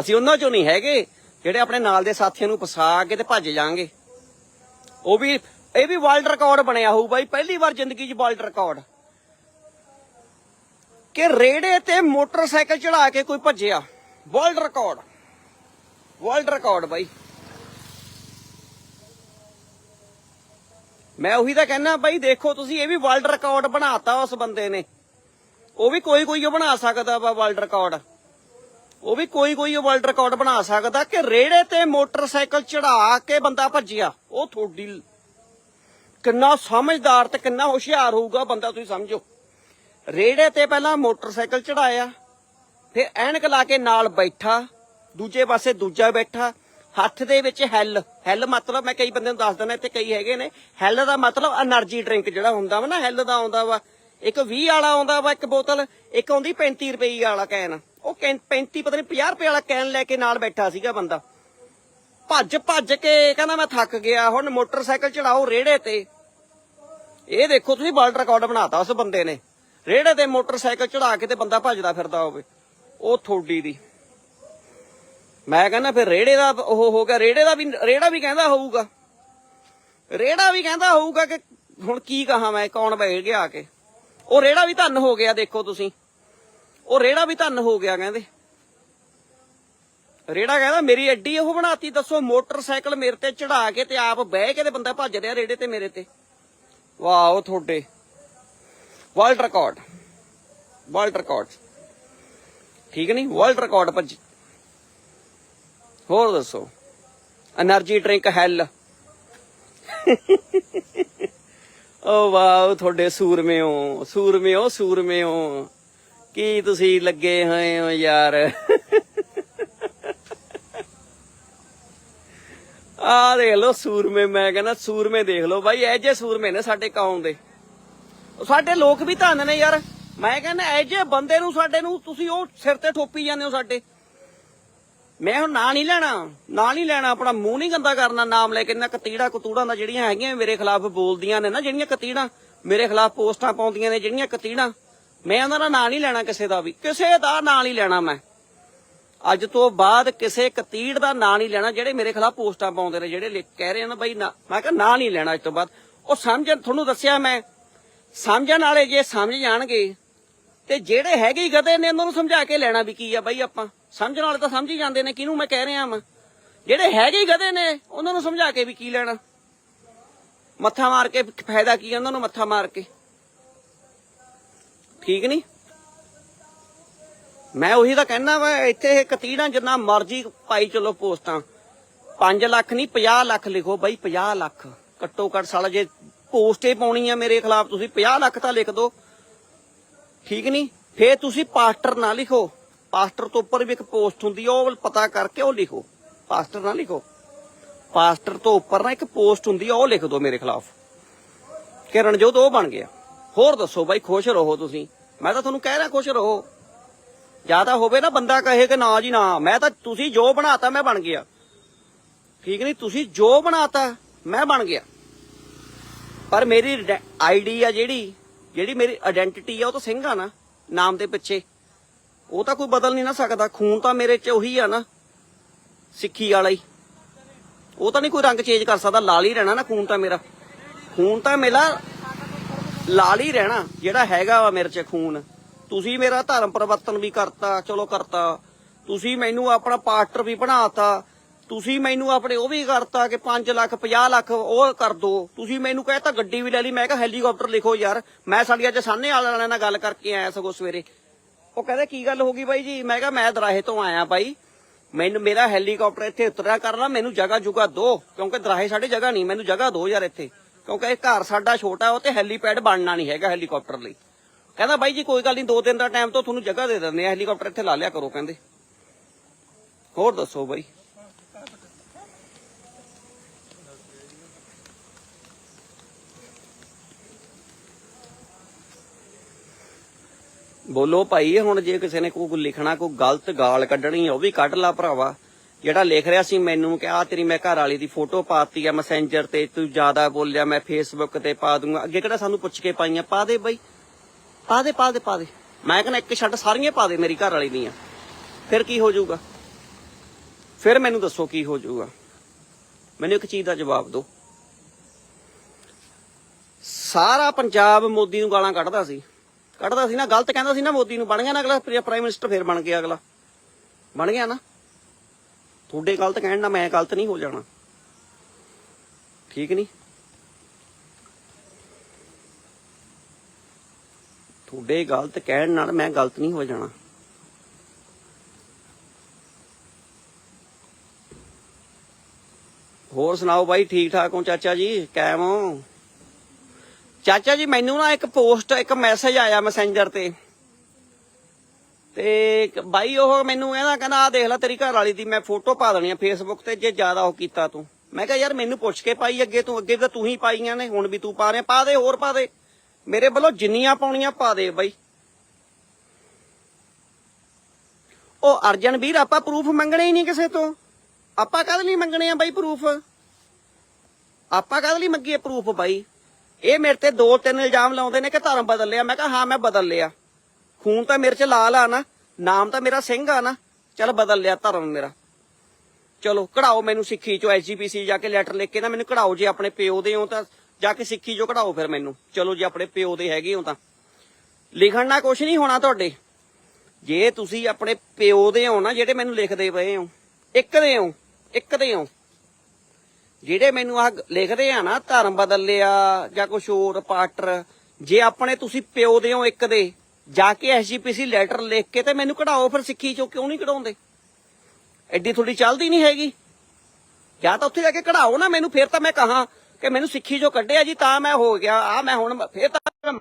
ਅਸੀਂ ਉਹਨਾਂ ਚੋਂ ਨਹੀਂ ਹੈਗੇ ਜਿਹੜੇ ਆਪਣੇ ਨਾਲ ਦੇ ਸਾਥੀਆਂ ਨੂੰ ਫਸਾ ਕੇ ਤੇ ਭੱਜ ਜਾਾਂਗੇ ਉਹ ਵੀ, ਇਹ ਵੀ ਵਰਲਡ ਰਿਕਾਰਡ ਬਣਿਆ ਹੋਊ ਬਾਈ, ਪਹਿਲੀ ਵਾਰ ਜ਼ਿੰਦਗੀ 'ਚ ਵਰਲਡ ਰਿਕਾਰਡ ਕਿ ਰੇੜੇ ਤੇ ਮੋਟਰਸਾਈਕਲ ਚੜਾ ਕੇ ਕੋਈ ਭੱਜਿਆ। ਵਰਲਡ ਰਿਕਾਰਡ ਵਰਲਡ ਰਿਕਾਰਡ ਬਾਈ। ਮੈਂ ਉਹੀ ਤਾਂ ਕਹਿਣਾ ਬਾਈ, ਦੇਖੋ ਤੁਸੀਂ, ਇਹ ਵੀ ਵਰਲਡ ਰਿਕਾਰਡ ਬਣਾਤਾ ਉਸ ਬੰਦੇ ਨੇ। ਉਹ ਵੀ ਕੋਈ ਕੋਈ ਬਣਾ ਸਕਦਾ ਵਾ ਵਰਲਡ ਰਿਕਾਰਡ ਉਹ ਵੀ ਕੋਈ ਕੋਈ ਵਰਲਡ ਰਿਕਾਰਡ ਬਣਾ ਸਕਦਾ ਕਿ ਰੇੜੇ ਤੇ ਮੋਟਰਸਾਈਕਲ ਚੜਾ ਕੇ ਬੰਦਾ ਭੱਜਿਆ। ਉਹ ਤੁਹਾਡੀ ਕਿੰਨਾ ਸਮਝਦਾਰ ਤੇ ਕਿੰਨਾ ਹੁਸ਼ਿਆਰ ਹੋਊਗਾ ਬੰਦਾ ਤੁਸੀਂ ਸਮਝੋ। ਰੇੜੇ ਤੇ ਪਹਿਲਾਂ ਮੋਟਰਸਾਈਕਲ ਚੜਾਇਆ, ਫਿਰ ਐਨਕ ਲਾ ਕੇ ਨਾਲ ਬੈਠਾ, ਦੂਜੇ ਪਾਸੇ ਦੂਜਾ ਬੈਠਾ। ਹੱਥ ਦੇ ਵਿੱਚ ਹੈਲ। ਹੈਲ ਮਤਲਬ ਮੈਂ ਕਈ ਬੰਦੇ ਨੂੰ ਦੱਸ ਦਿੰਦਾ, ਇੱਥੇ ਕਈ ਹੈਗੇ ਨੇ। ਹੈਲ ਦਾ ਮਤਲਬ એનર્ਜੀ ਡਰਿੰਕ ਜਿਹੜਾ ਹੁੰਦਾ ਵਾ ਨਾ, ਹੈਲ ਦਾ ਆਉਂਦਾ ਵਾ। ਇੱਕ 20 ਵਾਲਾ ਆਉਂਦਾ ਵਾ ਇੱਕ ਬੋਤਲ, ਇੱਕ ਆਉਂਦੀ 35 ਰੁਪਏ ਵਾਲਾ ਕੈਨ ਉਹ ਕੈਨ 35 ਪਤਾ ਨਹੀਂ 50 ਰੁਪਏ ਵਾਲਾ ਕੈਨ ਲੈ ਕੇ ਨਾਲ ਬੈਠਾ ਸੀਗਾ ਬੰਦਾ। ਭੱਜ ਭੱਜ ਕੇ ਕਹਿੰਦਾ ਮੈਂ ਥੱਕ ਗਿਆ, ਹੁਣ ਮੋਟਰਸਾਈਕਲ ਚੜਾਓ ਰੇੜੇ ਤੇ। ਇਹ ਦੇਖੋ ਤੁਸੀਂ ਵਰਲਡ ਰਿਕਾਰਡ ਬਣਾਤਾ ਉਸ ਬੰਦੇ ਨੇ। ਰੇੜੇ ਤੇ ਮੋਟਰਸਾਈਕਲ ਚੜਾ ਕੇ ਤੇ ਬੰਦਾ ਭੱਜਦਾ ਫਿਰਦਾ ਹੋਵੇ। ਉਹ ਥੋੜੀ ਦੀ। ਮੈਂ ਕਹਿੰਦਾ ਫਿਰ ਰੇੜੇ ਦਾ ਉਹ ਹੋ ਗਿਆ, ਰੇੜੇ ਦਾ ਵੀ, ਰੇੜਾ ਵੀ ਕਹਿੰਦਾ ਹੋਊਗਾ। ਰੇੜਾ ਵੀ ਕਹਿੰਦਾ ਹੋਊਗਾ ਕਿ ਹੁਣ ਕੀ ਕਹਾਂ ਮੈਂ, ਕੌਣ ਬੈਠ ਗਿਆ ਆ ਕੇ। ਉਹ ਰੇੜਾ ਵੀ ਧੰਨ ਹੋ ਗਿਆ, ਦੇਖੋ ਤੁਸੀਂ। ਉਹ ਰੇੜਾ ਵੀ ਧੰਨ ਹੋ ਗਿਆ ਕਹਿੰਦੇ। ਰੇੜਾ ਕਹਿੰਦਾ ਮੇਰੀ ਐਡੀ ਉਹ ਬਣਾਤੀ, ਦੱਸੋ ਮੋਟਰਸਾਈਕਲ ਮੇਰੇ ਤੇ ਚੜਾ ਕੇ ਤੇ ਆਪ ਬਹਿ ਕੇ ਤੇ ਬੰਦਾ ਭੱਜ ਰਿਹਾ ਰੇੜੇ ਤੇ ਮੇਰੇ ਤੇ। ਵਾਹ ਉਹ ਤੁਹਾਡੇ। World record. World record. ਠੀਕ ਨਹੀਂ? ਵਰਲਡ ਰਿਕਾਰਡ ਭੱਜ। ਹੋਰ ਦੱਸੋ? એનર્ਜੀ ਡਰਿੰਕ ਹੈਲ ਓ ਵਾਓ ਤੁਹਾਡੇ ਸੂਰਮਿਓ ਸੂਰਮਿਓ ਸੂਰਮਿਓ। ਕੀ ਤੁਸੀਂ ਲੱਗੇ ਹੋਏ ਹੋ ਯਾਰ? ਆ ਦੇਖ ਲਓ ਸੂਰਮੇ, ਮੈਂ ਕਹਿੰਦਾ ਸੂਰਮੇ ਦੇਖ ਲਓ ਬਾਈ, ਇਹ ਜੇ ਸੂਰਮੇ ਨੇ ਸਾਡੇ ਕੌਮ ਦੇ। ਸਾਡੇ ਲੋਕ ਵੀ ਧੰਨ ਨੇ ਯਾਰ। ਮੈਂ ਕਹਿੰਦਾ ਇਹ ਜੇ ਬੰਦੇ ਨੂੰ, ਸਾਡੇ ਨੂੰ ਤੁਸੀਂ ਉਹ ਸਿਰ ਤੇ ਠੋਪੀ ਜਾਂਦੇ ਹੋ ਸਾਡੇ। ਮੈਂ ਹੁਣ ਨਾਂ ਨਹੀਂ ਲੈਣਾ, ਨਾਂ ਨਹੀਂ ਲੈਣਾ, ਆਪਣਾ ਮੂੰਹ ਨਹੀਂ ਗੰਦਾ ਕਰਨਾ, ਨਾਮ ਲੈ ਕੇ ਨਾ ਕਤੀੜਾ ਕਤੂੜਾਂ ਦਾ ਜਿਹੜੀਆਂ ਹੈਗੀਆਂ, ਮੇਰੇ ਖਿਲਾਫ ਬੋਲਦੀਆਂ ਨੇ ਨਾ, ਜਿਹੜੀਆਂ ਕਤੀੜਾਂ ਮੇਰੇ ਖਿਲਾਫ ਪੋਸਟਾਂ ਪਾਉਂਦੀਆਂ ਨੇ, ਜਿਹੜੀਆਂ ਕਤੀੜਾਂ। ਮੈਂ ਉਹਨਾਂ ਦਾ ਨਾਂ ਨਹੀਂ ਲੈਣਾ ਕਿਸੇ ਦਾ ਵੀ। ਕਿਸੇ ਦਾ ਨਾਂ ਨਹੀਂ ਲੈਣਾ ਮੈਂ। ਅੱਜ ਤੋਂ ਬਾਅਦ ਕਿਸੇ ਕਤੀੜ ਦਾ ਨਾਂ ਨਹੀਂ ਲੈਣਾ ਜਿਹੜੇ ਮੇਰੇ ਖਿਲਾਫ ਪੋਸਟਾਂ ਪਾਉਂਦੇ ਨੇ, ਜਿਹੜੇ ਕਹਿ ਰਹੇ ਨੇ ਬਈ ਨਾ ਮੈਂ ਕਿਹਾ ਨਾਂ ਨਹੀਂ ਲੈਣਾ ਅੱਜ ਤੋਂ ਬਾਅਦ। ਉਹ ਸਮਝਣ ਤੁਹਾਨੂੰ ਦੱਸਿਆ ਮੈਂ। ਸਮਝਣ ਵਾਲੇ ਜੇ ਸਮਝ ਜਾਣਗੇ ਤੇ ਜਿਹੜੇ ਹੈਗੇ ਹੀ ਗਧੇ ਨੇ, ਉਹਨਾਂ ਨੂੰ ਸਮਝਾ ਕੇ ਲੈਣਾ ਵੀ ਕੀ ਆ ਬਈ ਆਪਾਂ। ਸਮਝਣ ਵਾਲੇ ਤਾਂ ਸਮਝ ਹੀ ਜਾਂਦੇ ਨੇ, ਕਿਹਨੂੰ ਮੈਂ ਕਹਿ ਰਿਹਾ ਵਾਂ। ਜਿਹੜੇ ਹੈਗੇ ਹੀ ਗਧੇ ਨੇ, ਉਹਨਾਂ ਨੂੰ ਸਮਝਾ ਕੇ ਵੀ ਕੀ ਲੈਣਾ। ਮੱਥਾ ਮਾਰ ਕੇ ਫਾਇਦਾ ਕੀ ਆ? ਉਹਨਾਂ ਨੂੰ ਮੱਥਾ ਮਾਰ ਕੇ। ਠੀਕ ਨਹੀਂ? ਮੈਂ ਉਹੀ ਤਾਂ ਕਹਿਣਾ ਵਾ, ਇੱਥੇ ਇਹ ਕਤੀੜਾਂ ਜਿੰਨਾ ਮਰਜ਼ੀ ਪਾਈ ਚਲੋ ਪੋਸਟਾਂ। 5 ਲੱਖ ਨਹੀਂ 50 ਲੱਖ ਲਿਖੋ ਬਾਈ 50 ਲੱਖ। ਘੱਟੋ ਘੱਟ ਸਾਲਾ ਜੇ ਪੋਸਟੇ ਪਾਉਣੀ ਆ ਮੇਰੇ ਖਿਲਾਫ, ਤੁਸੀਂ 50 ਲੱਖ ਤਾਂ ਲਿਖ ਦਿਓ। ਠੀਕ ਨਹੀਂ? ਫੇਰ ਤੁਸੀਂ ਪਾਸਟਰ ਨਾ ਲਿਖੋ। ਪਾਸਟਰ ਤੋਂ ਉੱਪਰ ਵੀ ਇੱਕ ਪੋਸਟ ਹੁੰਦੀ ਆ, ਉਹ ਪਤਾ ਕਰਕੇ ਉਹ ਲਿਖੋ। ਪਾਸਟਰ ਨਾ ਲਿਖੋ। ਪਾਸਟਰ ਤੋਂ ਉੱਪਰ ਨਾ ਇੱਕ ਪੋਸਟ ਹੁੰਦੀ ਆ, ਉਹ ਲਿਖ ਦਿਓ ਮੇਰੇ ਖਿਲਾਫ। ਕਿ ਰਣਜੋਤ ਉਹ ਬਣ ਗਿਆ। ਹੋਰ ਦੱਸੋ ਬਾਈ, ਖੁਸ਼ ਰਹੋ ਤੁਸੀਂ। ਮੈਂ ਤਾਂ ਤੁਹਾਨੂੰ ਕਹਿ ਰਿਹਾ ਖੁਸ਼ ਰਹੋ। ਜ਼ਿਆਦਾ ਹੋਵੇ ਨਾ ਬੰਦਾ ਕਹੇ ਕਿ ਨਾ ਜੀ ਨਾ, ਮੈਂ ਤਾਂ ਤੁਸੀਂ ਜੋ ਬਣਾਤਾ ਮੈਂ ਬਣ ਗਿਆ। ਠੀਕ ਨਹੀਂ, ਤੁਸੀਂ ਜੋ ਬਣਾਤਾ ਮੈਂ ਬਣ ਗਿਆ। ਪਰ ਮੇਰੀ ਆਈਡੀ ਆ ਜਿਹੜੀ ਜਿਹੜੀ ਮੇਰੀ ਆਇਡੈਂਟੀਟੀ ਆ ਉਹ ਤਾਂ ਸਿੰਘ ਆ ਨਾ, ਨਾਮ ਦੇ ਪਿੱਛੇ। ਉਹ ਤਾਂ ਕੋਈ ਬਦਲ ਨਹੀਂ ਨਾ ਸਕਦਾ, ਖੂਨ ਤਾਂ ਮੇਰੇ 'ਚ ਉਹੀ ਆ ਨਾ, ਸਿੱਖੀ ਵਾਲਾ ਹੀ। ਉਹ ਤਾਂ ਨਹੀਂ ਕੋਈ ਰੰਗ ਚੇਂਜ ਕਰ ਸਕਦਾ, ਲਾਲ ਹੀ ਰਹਿਣਾ ਨਾ ਖੂਨ ਤਾਂ ਮੇਰਾ। ਖੂਨ ਤਾਂ ਮੇਰਾ ਲਾਲ ਹੀ ਰਹਿਣਾ, ਜਿਹੜਾ ਹੈਗਾ ਵਾ ਮੇਰੇ 'ਚ ਖੂਨ। ਤੁਸੀਂ ਮੇਰਾ ਧਰਮ ਪਰਿਵਰਤਨ ਵੀ ਕਰਤਾ, ਚਲੋ ਕਰਤਾ। ਤੁਸੀਂ ਮੈਨੂੰ ਆਪਣਾ ਪਾਸਟਰ ਵੀ ਬਣਾਤਾ। ਤੁਸੀਂ ਮੈਨੂੰ ਆਪਣੇ ਉਹ ਵੀ ਕਰਤਾ ਕਿ 5 ਲੱਖ 50 ਲੱਖ ਉਹ ਕਰ ਦੋ। ਤੁਸੀਂ ਮੈਨੂੰ ਕਹਿਤਾ ਗੱਡੀ ਵੀ ਲੈ ਲਈ। ਮੈਂ ਕਿਹਾ ਹੈਲੀਕਾਪਟਰ ਲਿਖੋ ਯਾਰ। ਮੈਂ ਸਾਡੀ ਅੱਜ ਸਾਹਨੇ ਵਾਲਿਆਂ ਨਾਲ ਗੱਲ ਕਰਕੇ ਆਇਆ ਸਗੋਂ ਸਵੇਰੇ। ਉਹ ਕਹਿੰਦੇ, ਕੀ ਗੱਲ ਹੋ ਗਈ ਬਾਈ ਜੀ? ਮੈਂ ਕਿਹਾ, ਮੈਂ ਦਰਾਹੇ ਤੋਂ ਆਇਆ ਬਾਈ। ਮੈਨੂੰ, ਮੇਰਾ ਹੈਲੀਕਾਪਟਰ ਇੱਥੇ ਉਤਰਿਆ ਕਰਨਾ। ਮੈਨੂੰ ਜਗ੍ਹਾ ਜੁਗਾ ਦੋ। ਕਿਉਂਕਿ ਦਰਾਹੇ ਸਾਡੇ ਜਗ੍ਹਾ ਨਹੀਂ। ਮੈਨੂੰ ਜਗ੍ਹਾ ਦੋ ਯਾਰ ਇੱਥੇ। ਕਿਉਂਕਿ ਇਹ ਘਰ ਸਾਡਾ ਛੋਟਾ, ਉਹ ਤੇ ਹੈਲੀਪੈਡ ਬਣਨਾ ਨਹੀਂ ਹੈਗਾ ਹੈਲੀਕਾਪਟਰ ਲਈ। ਕਹਿੰਦਾ ਬਾਈ ਜੀ, ਕੋਈ ਗੱਲ ਨਹੀਂ, ਦੋ ਦਿਨ ਦਾ ਟਾਈਮ ਤੋਂ ਤੁਹਾਨੂੰ ਜਗ੍ਹਾ ਦੇ ਦਿੰਦੇ ਆ ਹੈਲੀਕਾਪਟਰ ਇੱਥੇ ਲਾ ਲਿਆ ਕਰੋ ਕਹਿੰਦੇ। ਹੋਰ ਦੱਸੋ ਬਾਈ। ਬੋਲੋ ਭਾਈ, ਹੁਣ ਜੇ ਕਿਸੇ ਨੇ ਕੋਈ ਲਿਖਣਾ, ਕੋਈ ਗਲਤ ਗਾਲ ਕੱਢਣੀ ਉਹ ਵੀ ਕੱਢ ਲਾ ਭਰਾਵਾ। ਜਿਹੜਾ ਲਿਖ ਰਿਹਾ ਸੀ ਮੈਨੂੰ ਕਿ ਆ ਤੇਰੀ ਮੈਂ ਘਰ ਵਾਲੀ ਦੀ ਫੋਟੋ ਪਾਤੀ ਆ ਮੈਸੇਂਜਰ ਤੇ ਤੂੰ ਜ਼ਿਆਦਾ ਬੋਲਿਆ, ਮੈਂ ਫੇਸਬੁੱਕ ਤੇ ਪਾ ਦੂੰਗਾ। ਅੱਗੇ ਕਿਹੜਾ ਸਾਨੂੰ ਪੁੱਛ ਕੇ ਪਾਈਆਂ? ਪਾ ਦੇ ਬਾਈ। ਪਾ ਦੇ ਪਾ ਦੇ ਪਾ ਦੇ। ਮੈਂ ਕਹਿੰਦਾ ਇੱਕ ਛੱਡ ਸਾਰੀਆਂ ਪਾ ਦੇ ਮੇਰੀ ਘਰ ਵਾਲੀ ਦੀਆਂ। ਫਿਰ ਕੀ ਹੋ ਜਾਊਗਾ? ਫਿਰ ਮੈਨੂੰ ਦੱਸੋ ਕੀ ਹੋ ਜਾਊਗਾ? ਮੈਨੂੰ ਇੱਕ ਚੀਜ਼ ਦਾ ਜਵਾਬ ਦਿਓ। ਸਾਰਾ ਪੰਜਾਬ ਮੋਦੀ ਨੂੰ ਗਾਲਾਂ ਕੱਢਦਾ ਸੀ। ਕੱਢਦਾ ਸੀ ਨਾ, ਗਲਤ ਕਹਿੰਦਾ ਸੀ ਨਾ ਮੋਦੀ ਨੂੰ। ਬਣ ਗਿਆ ਨਾ ਅਗਲਾ ਪ੍ਰਾਈਮ ਮਿਨਿਸਟਰ ਫਿਰ ਬਣ ਗਿਆ ਅਗਲਾ। ਬਣ ਗਿਆ ਨਾ? ਤੁਹਾਡੇ ਗਲਤ ਕਹਿਣ ਨਾਲ ਮੈਂ ਗਲਤ ਨਹੀਂ ਹੋ ਜਾਣਾ। ਠੀਕ ਨਹੀਂ? ਤੁਹਾਡੇ ਗਲਤ ਕਹਿਣ ਨਾਲ ਮੈਂ ਗਲਤ ਨਹੀਂ ਹੋ ਜਾਣਾ। ਹੋਰ ਸੁਣਾਓ ਬਾਈ ਠੀਕ ਠਾਕ ਹੋ ਚਾਚਾ ਜੀ? ਕਾਇਮ ਹੋ? ਚਾਚਾ ਜੀ, ਮੈਨੂੰ ਨਾ ਇੱਕ ਪੋਸਟ, ਇੱਕ ਮੈਸੇਜ ਆਇਆ ਮੈਸੇਂਜਰ ਤੇ। ਤੇ ਬਾਈ ਉਹ ਮੈਨੂੰ ਕਹਿੰਦਾ ਕਹਿੰਦਾ ਆ ਦੇਖ ਲੈ ਤੇਰੀ ਘਰ ਵਾਲੀ ਦੀ ਮੈਂ ਫੋਟੋ ਪਾ ਦੇਣੀ ਆ ਫੇਸਬੁੱਕ ਤੇ, ਜੇ ਜ਼ਿਆਦਾ ਉਹ ਕੀਤਾ ਤੂੰ। ਮੈਂ ਕਿਹਾ, ਯਾਰ ਮੈਨੂੰ ਪੁੱਛ ਕੇ ਪਾਈ ਅੱਗੇ ਤੂੰ, ਅੱਗੇ ਤਾਂ ਤੂੰ ਹੀ ਪਾਈਆਂ ਨੇ, ਹੁਣ ਵੀ ਤੂੰ ਪਾ ਰਿਹਾ, ਪਾ ਦੇ, ਹੋਰ ਪਾ ਦੇ। ਮੇਰੇ ਵੱਲੋਂ ਜਿੰਨੀਆਂ ਪਾਉਣੀਆਂ, ਪਾ ਦੇ ਬਾਈ। ਉਹ ਅਰਜਨ ਵੀਰ, ਆਪਾਂ ਪ੍ਰੂਫ ਮੰਗਣੇ ਹੀ ਨਹੀਂ ਕਿਸੇ ਤੋਂ। ਆਪਾਂ ਕਦ ਲਈ ਮੰਗਣੇ ਆ ਬਾਈ ਪ੍ਰੂਫ ਆਪਾਂ ਕਦ ਲਈ ਮੰਗੀਏ ਪ੍ਰੂਫ ਬਾਈ? ਇਹ ਮੇਰੇ ਤੇ ਦੋ ਤਿੰਨ ਇਲਜ਼ਾਮ ਲਾਉਂਦੇ ਨੇ ਕਿ ਧਰਮ ਬਦਲ ਲਿਆ। ਮੈਂ ਕਿਹਾ, ਹਾਂ, ਮੈਂ ਬਦਲ ਲਿਆ। ਖੂਨ ਤਾਂ ਮੇਰੇ ਚ ਲਾਲ ਆ ਨਾ, ਨਾਮ ਤਾਂ ਮੇਰਾ ਸਿੰਘ ਆ ਨਾ। ਚਲ ਬਦਲ ਲਿਆ ਧਰਮ ਮੇਰਾ। ਚਲੋ, ਕਢਾਓ ਮੈਨੂੰ ਸਿੱਖੀ ਚੋਂ ਐਸਜੀਪੀਸੀ ਜਾ ਕੇ ਲੈਟਰ ਲਿਖ ਕੇ ਨਾ ਮੈਨੂੰ ਕਢਾਓ ਜੇ ਆਪਣੇ ਪਿਓ ਦੇ ਹੋ ਤਾਂ ਜਾ ਕੇ ਸਿੱਖੀ ਚੋਂ ਕਢਾਓ ਫਿਰ ਮੈਨੂੰ। ਚਲੋ ਜੇ ਆਪਣੇ ਪਿਓ ਦੇ ਹੈਗੇ ਹੋ ਤਾਂ। ਲਿਖਣ ਨਾਲ ਕੁਝ ਨਹੀਂ ਹੋਣਾ ਤੁਹਾਡੇ। ਜੇ ਤੁਸੀਂ ਆਪਣੇ ਪਿਓ ਦੇ ਹੋ ਨਾ, ਜਿਹੜੇ ਮੈਨੂੰ ਲਿਖਦੇ ਪਏ ਹੋ, ਇੱਕ ਦੇ ਹੋ, ਇੱਕ ਦੇ ਹੋ। ਜਿਹੜੇ ਮੈਨੂੰ ਆ ਲਿਖਦੇ ਆ ਨਾ, ਧਰਮ ਬਦਲ ਲਿਆ ਜਾਂ ਕੁਝ ਹੋਰ, ਪਾਟਰ, ਜੇ ਆਪਣੇ ਤੁਸੀਂ ਪਿਓ ਦੇ ਹੋ, ਇੱਕ ਦੇ ਜਾ ਕੇ ਐਸਜੀਪੀਸੀ ਲੈਟਰ ਲਿਖ ਕੇ ਤੇ ਮੈਨੂੰ ਕਢਾਓ ਫਿਰ ਸਿੱਖੀ ਚੋਂ, ਕਿਉਂ ਨਹੀਂ ਕਢਾਉਂਦੇ? ਐਡੀ ਥੋੜੀ ਚੱਲਦੀ ਨਹੀਂ ਹੈਗੀ। ਜਾਂ ਤਾਂ ਉੱਥੇ ਜਾ ਕੇ ਕਢਾਓ ਨਾ ਮੈਨੂੰ, ਫਿਰ ਤਾਂ ਮੈਂ ਕਹਾ ਕਿ ਮੈਨੂੰ ਸਿੱਖੀ ਚੋਂ ਕੱਢਿਆ ਜੀ, ਤਾਂ ਮੈਂ ਹੋ ਗਿਆ ਆ ਮੈਂ ਹੁਣ ਫਿਰ ਤਾਂ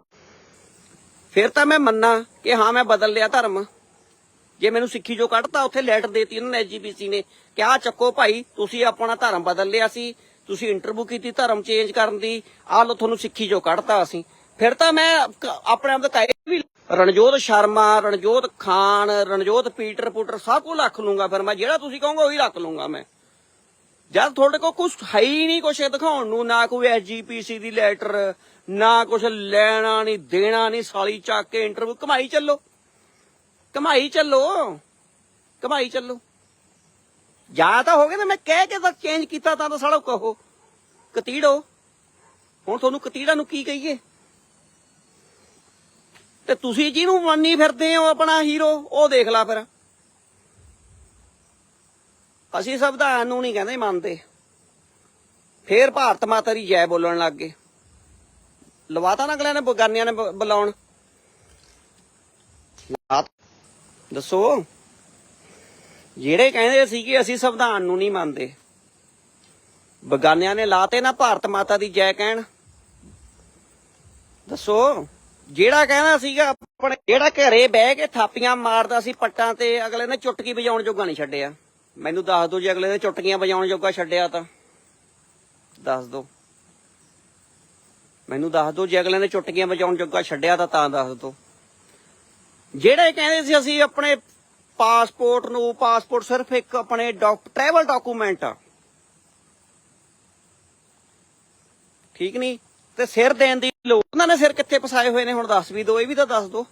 ਫਿਰ ਤਾਂ ਮੈਂ ਮੰਨਾ ਕਿ ਹਾਂ, ਮੈਂ ਬਦਲ ਲਿਆ ਧਰਮ। ਜੇ ਮੈਨੂੰ ਸਿੱਖੀ ਜੋ ਕੱਢਤਾ, ਉੱਥੇ ਲੈਟਰ ਦੇਤੀ ਉਹਨਾਂ ਨੇ ਐਜੀਪੀਸੀ ਨੇ ਕਿ ਆਹ ਚੱਕੋ ਭਾਈ, ਤੁਸੀਂ ਆਪਣਾ ਧਰਮ ਬਦਲ ਲਿਆ ਸੀ, ਤੁਸੀਂ ਇੰਟਰਵਿਊ ਕੀਤੀ, ਧਰਮ ਚੇਂਜ ਕਰਨ ਦੀ, ਆਹ ਲੋ ਤੁਹਾਨੂੰ ਸਿੱਖੀ ਜੋ ਕੱਢਤਾ ਅਸੀਂ। ਫਿਰ ਤਾਂ ਮੈਂ ਆਪਣੇ ਆਪ ਦਾ ਰਣਜੋਤ ਸ਼ਰਮਾ, ਰਣਜੋਤ ਖਾਨ, ਰਣਜੋਤ ਪੀਟਰ ਪੁੱਟਰ ਸਭ ਕੁਝ ਰੱਖ ਲੂੰਗਾ ਫਿਰ ਮੈਂ, ਜਿਹੜਾ ਤੁਸੀਂ ਕਹੋਗੇ ਉਹੀ ਰੱਖ ਲੂੰਗਾ ਮੈਂ। ਜਦ ਤੁਹਾਡੇ ਕੋਲ ਕੁਝ ਹੈ ਹੀ ਨਹੀਂ ਕੁਝ ਦਿਖਾਉਣ ਨੂੰ, ਨਾ ਕੋਈ ਐਸਜੀਪੀਸੀ ਦੀ ਲੈਟਰ ਨਾ ਕੁਝ ਲੈਣਾ ਨਹੀਂ, ਦੇਣਾ ਨਹੀਂ, ਸਾਲੀ ਚੱਕ ਕੇ ਇੰਟਰਵਿਊ ਕਮਾਈ ਚੱਲੋ। ਕਮਾਈ ਚੱਲੋ। ਕਮਾਈ ਚੱਲੋ। ਜਾਂ ਤਾਂ ਹੋ ਗਿਆ ਨਾ ਮੈਂ ਕਹਿ ਕੇ ਤਾਂ ਚੇਂਜ ਕੀਤਾ ਤਾਂ ਤਾਂ ਸਾਲੋ ਕਹੋ। ਕਤੀੜੋ ਹੁਣ ਤੁਹਾਨੂੰ ਕਤੀੜਾ ਨੂੰ ਕੀ ਕਹੀਏ? ਤੇ ਤੁਸੀਂ ਜਿਹਨੂੰ ਮੰਨੀ ਫਿਰਦੇ ਹੋ, ਆਪਣਾ ਹੀਰੋ, ਉਹ ਦੇਖ ਲੈ ਫਿਰ। ਅਸੀਂ ਸੰਵਿਧਾਨ ਨੂੰ ਨਹੀਂ ਕਹਿੰਦੇ ਮੰਨਦੇ। ਫੇਰ ਭਾਰਤ ਮਾਤਾ ਦੀ ਜੈ ਬੋਲਣ ਲੱਗ ਗਏ। ਲਵਾਤਾ ਨਾ ਅਗਲਿਆਂ ਨੇ, ਬਗਾਨਿਆਂ ਨੇ ਬੁਲਾਉਣ। ਦੱਸੋ। ਜਿਹੜੇ ਕਹਿੰਦੇ ਸੀ ਕਿ ਅਸੀਂ ਸੰਵਿਧਾਨ ਨੂੰ ਨਹੀਂ ਮੰਨਦੇ। ਬਗਾਨਿਆਂ ਨੇ ਲਾਤੇ ਨਾ ਭਾਰਤ ਮਾਤਾ ਦੀ ਜੈ ਕਹਿਣ। ਦੱਸੋ। ਜਿਹੜਾ ਕਹਿੰਦਾ ਸੀਗਾ, ਆਪਣੇ ਜਿਹੜਾ ਘਰੇ ਬਹਿ ਕੇ ਥਾਪੀਆਂ ਮਾਰਦਾ ਸੀ ਪੱਟਾਂ ਤੇ, ਅਗਲੇ ਨੇ ਚੁਟਕੀ ਵਜਾਉਣ ਜੋਗਾ ਨਹੀਂ ਛੱਡਿਆ। ਮੈਨੂੰ ਦੱਸ ਦਿਓ ਜੇ ਅਗਲੇ ਨੇ ਚੁਟਕੀਆਂ ਵਜਾਉਣ ਜੋਗਾ ਛੱਡਿਆ ਤਾਂ। ਦੱਸ ਦਿਓ ਮੈਨੂੰ ਦੱਸ ਦਿਓ ਜੇ ਅਗਲੇ ਨੇ ਚੁਟਕੀਆਂ ਵਜਾਉਣ ਜੋਗਾ ਛੱਡਿਆ ਤਾਂ ਤਾਂ ਦੱਸ ਦਿਓ ਜਿਹੜੇ ਕਹਿੰਦੇ ਸੀ ਅਸੀਂ ਆਪਣੇ ਪਾਸਪੋਰਟ ਨੂੰ, ਪਾਸਪੋਰਟ ਸਿਰਫ ਇੱਕ ਆਪਣੇ ਟਰੈਵਲ ਡਾਕੂਮੈਂਟ ਆ। ਠੀਕ ਨਹੀਂ ਤੇ ਸਿਰ ਦੇਣ ਦੀ ਲੋੜ ਉਹਨਾਂ ਨੇ ਸਿਰ ਕਿੱਥੇ ਫਸਾਏ ਹੋਏ ਨੇ ਹੁਣ ਦੱਸ ਵੀ ਦਿਓ, ਇਹ ਵੀ ਤਾਂ ਦੱਸ ਦਿਓ।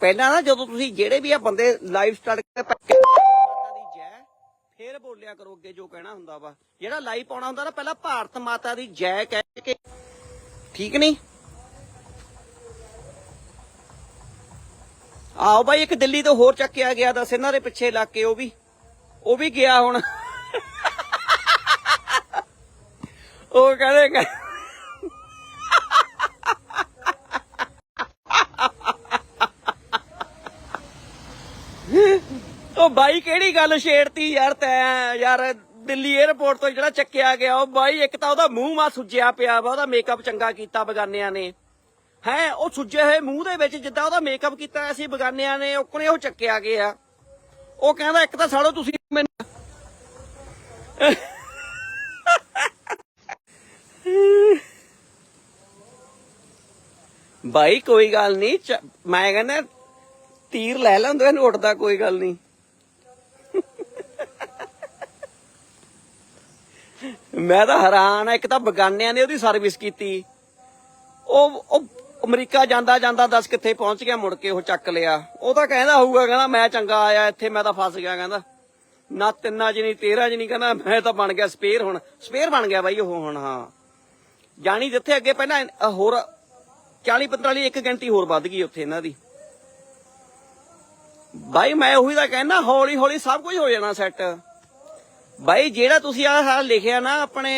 ਪਹਿਲਾਂ ਨਾ ਜਦੋਂ ਤੁਸੀਂ ਜਿਹੜੇ ਵੀ ਆ ਬੰਦੇ ਲਾਈਵ ਸਟਾਰਟ ਕਰਦੇ, ਪੱਕੇ ਮਾਤਾ ਦੀ ਜੈ, ਫੇਰ ਬੋਲਿਆ ਕਰੋ ਅੱਗੇ ਜੋ ਕਹਿਣਾ ਹੁੰਦਾ ਵਾ। ਜਿਹੜਾ ਲਾਈਵ ਪਾਉਣਾ ਹੁੰਦਾ ਨਾ, ਪਹਿਲਾਂ ਭਾਰਤ ਮਾਤਾ ਦੀ ਜੈ ਕਹਿ ਕੇ। ਠੀਕ ਨਹੀਂ? ਆਓ ਬਾਈ, ਇੱਕ ਦਿੱਲੀ ਤੋਂ ਹੋਰ ਚੱਕਿਆ ਗਿਆ, ਦੱਸ ਇਹਨਾਂ ਦੇ ਪਿੱਛੇ ਲੱਗ ਕੇ ਉਹ ਵੀ। ਉਹ ਵੀ ਗਿਆ ਹੁਣ। ਉਹ ਕਹਿੰਦੇ ਉਹ ਬਾਈ ਕਿਹੜੀ ਗੱਲ ਛੇੜਤੀ ਯਾਰ ਤੈਂ, ਯਾਰ ਦਿੱਲੀ 에ਅਰਪੋਰਟ ਤੋਂ ਜਿਹੜਾ ਚੱਕਿਆ ਗਿਆ, ਉਹ ਬਾਈ ਇੱਕ ਤਾਂ ਉਹਦਾ ਮੂੰਹ ਮਾ ਸੁੱਜਿਆ ਪਿਆ ਵਾ, ਉਹਦਾ ਮੇਕਅਪ ਚੰਗਾ ਕੀਤਾ ਬਗਾਨਿਆਂ ਨੇ। ਹੈ, ਉਹ ਸੁੱਜੇ ਹੋਏ ਮੂੰਹ ਦੇ ਵਿੱਚ ਜਿੱਦਾਂ ਉਹਦਾ ਮੇਕਅਪ ਕੀਤਾ ਹੋਇਆ ਸੀ ਬਗਾਨਿਆਂ ਨੇ ਉਹਨੇ ਉਹ ਚੱਕਿਆ ਗਿਆ। ਉਹ ਕਹਿੰਦਾ ਇੱਕ ਤਾਂ ਸਾੜੋ ਤੁਸੀਂ ਮੈਨੂੰ ਬਾਈ, ਕੋਈ ਗੱਲ ਨਹੀਂ ਮੈਂ ਕਹਿੰਦਾ ਤੀਰ ਲੈ ਲੈਂਦੇ ਇਹਨੂੰ ਉੱਡਦਾ ਕੋਈ ਗੱਲ ਨਹੀਂ। ਮੈਂ ਤਾਂ ਹੈਰਾਨ ਆ, ਇੱਕ ਤਾਂ ਬਗਾਨਿਆਂ ਨੇ ਉਹਦੀ ਸਰਵਿਸ ਕੀਤੀ। ਉਹ ਉਹ ਅਮਰੀਕਾ ਜਾਂਦਾ ਜਾਂਦਾ, ਦੱਸ ਕਿੱਥੇ ਪਹੁੰਚ ਗਿਆ, ਮੁੜ ਕੇ ਉਹ ਚੱਕ ਲਿਆ। ਉਹ ਤਾਂ ਕਹਿੰਦਾ ਹੋਊਗਾ, ਕਹਿੰਦਾ ਮੈਂ ਚੰਗਾ ਆਇਆ, ਇੱਥੇ ਮੈਂ ਤਾਂ ਫਸ ਗਿਆ, ਕਹਿੰਦਾ। ਨਾ ਤਿੰਨਾਂ ਚ ਨਹੀਂ 13 ਚ ਨਹੀਂ, ਕਹਿੰਦਾ ਮੈਂ ਤਾਂ ਬਣ ਗਿਆ, ਸਪੇਅਰ ਹੁਣ। ਸਪੇਅਰ ਬਣ ਗਿਆ ਬਾਈ ਉਹ ਹੁਣ, ਹਾਂ। ਜਾਣੀ ਜਿੱਥੇ ਅੱਗੇ ਪਹਿਲਾਂ ਅ, ਹੋਰ 40 45 ਇੱਕ ਘੰਟੀ ਹੋਰ ਵੱਧ ਗਈ ਉੱਥੇ ਇਹਨਾਂ ਦੀ। ਬਾਈ ਮੈਂ ਉਹੀ ਤਾਂ ਕਹਿਣਾ ਹੌਲੀ ਹੌਲੀ ਸਭ ਕੁਝ ਹੋ ਜਾਣਾ ਸੈੱਟ ਬਾਈ ਜਿਹੜਾ ਤੁਸੀਂ ਆਹ ਲਿਖਿਆ ਨਾ ਆਪਣੇ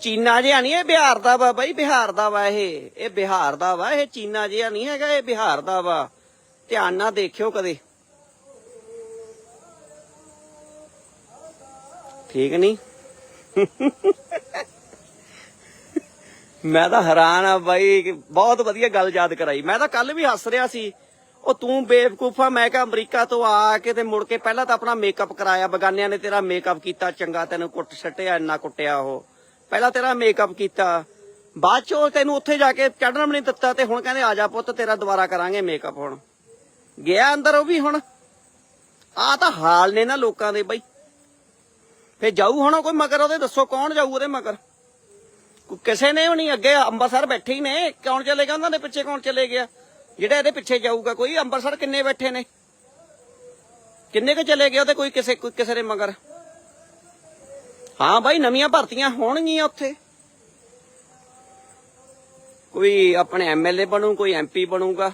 ਚੀਨਾ ਜਿਹਾ ਨਹੀਂ ਇਹ ਬਿਹਾਰ ਦਾ ਵਾ ਬਾਈ ਬਿਹਾਰ ਦਾ ਵਾ ਇਹ। ਇਹ ਬਿਹਾਰ ਦਾ ਵਾ ਇਹ ਚੀਨਾ ਜਿਹਾ ਨਹੀਂ ਹੈਗਾ ਇਹ ਬਿਹਾਰ ਦਾ ਵਾ। ਧਿਆਨ ਨਾਲ ਦੇਖਿਓ ਕਦੇ। ਠੀਕ ਨਹੀਂ? ਮੈਂ ਤਾਂ ਹੈਰਾਨ ਆ ਬਾਈ ਬਹੁਤ ਵਧੀਆ ਗੱਲ ਯਾਦ ਕਰਾਈ। ਮੈਂ ਤਾਂ ਕੱਲ ਵੀ ਹੱਸ ਰਿਹਾ ਸੀ। ਉਹ ਤੂੰ ਬੇਵਕੂਫਾ, ਮੈਂ ਕਿਹਾ ਅਮਰੀਕਾ ਤੋਂ ਆ ਕੇ ਤੇ ਮੁੜ ਕੇ ਪਹਿਲਾਂ ਤਾਂ ਆਪਣਾ ਮੇਕਅਪ ਕਰਾਇਆ। ਬਗਾਨਿਆਂ ਨੇ ਤੇਰਾ ਮੇਕਅਪ ਕੀਤਾ, ਚੰਗਾ ਤੈਨੂੰ ਕੁੱਟ ਛੱਟਿਆ ਇੰਨਾ ਕੁੱਟਿਆ ਉਹ। ਪਹਿਲਾਂ ਤੇਰਾ ਮੇਕਅਪ ਕੀਤਾ। ਬਾਅਦ ਚੋਂ ਤੈਨੂੰ ਉੱਥੇ ਜਾ ਕੇ ਚੜਨ ਵੀ ਨਹੀਂ ਦਿੱਤਾ ਤੇ ਹੁਣ ਕਹਿੰਦੇ, ਆ ਜਾ ਪੁੱਤ, ਤੇਰਾ ਦੁਬਾਰਾ ਕਰਾਂਗੇ ਮੇਕਅਪ ਹੁਣ। ਗਿਆ ਅੰਦਰ ਉਹ ਵੀ ਹੁਣ। ਆ ਤਾਂ ਹਾਲ ਨੇ ਨਾ ਲੋਕਾਂ ਦੇ ਬਈ। ਫੇ ਜਾਊ ਹੁਣ ਕੋਈ ਮਗਰ, ਉਹਦੇ ਦੱਸੋ ਕੌਣ ਜਾਊ ਉਹਦੇ ਮਗਰ? ਕਿਸੇ ਨੇ ਵੀ ਨਹੀਂ, ਅੱਗੇ ਅੰਮ੍ਰਿਤਸਰ ਬੈਠੇ ਹੀ ਨੇ। ਕੌਣ ਚਲੇ ਗਿਆ? ਉਹਨਾਂ ਦੇ ਪਿੱਛੇ ਕੌਣ ਚਲੇ ਗਿਆ? ਜਿਹੜਾ ਇਹਦੇ ਪਿੱਛੇ ਜਾਊਗਾ, ਕੋਈ ਅੰਮ੍ਰਿਤਸਰ ਕਿੰਨੇ ਬੈਠੇ ਨੇ? ਕਿੰਨੇ ਕੁ ਚਲੇ ਗਏ ਉਹਦੇ ਕੋਈ ਕਿਸੇ ਕੋਈ ਕਿਸੇ ਦੇ ਮਗਰ? ਹਾਂ ਬਾਈ, ਨਵੀਆਂ ਭਰਤੀਆਂ ਹੋਣਗੀਆਂ ਉੱਥੇ। ਕੋਈ ਆਪਣੇ ਐਮਐਲਏ ਬਣੂ, ਕੋਈ ਐਮਪੀ ਬਣੂਗਾ।